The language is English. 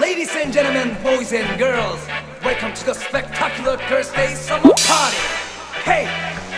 Ladies and gentlemen, boys and girls, welcome to the spectacular Thursday summer party. Hey.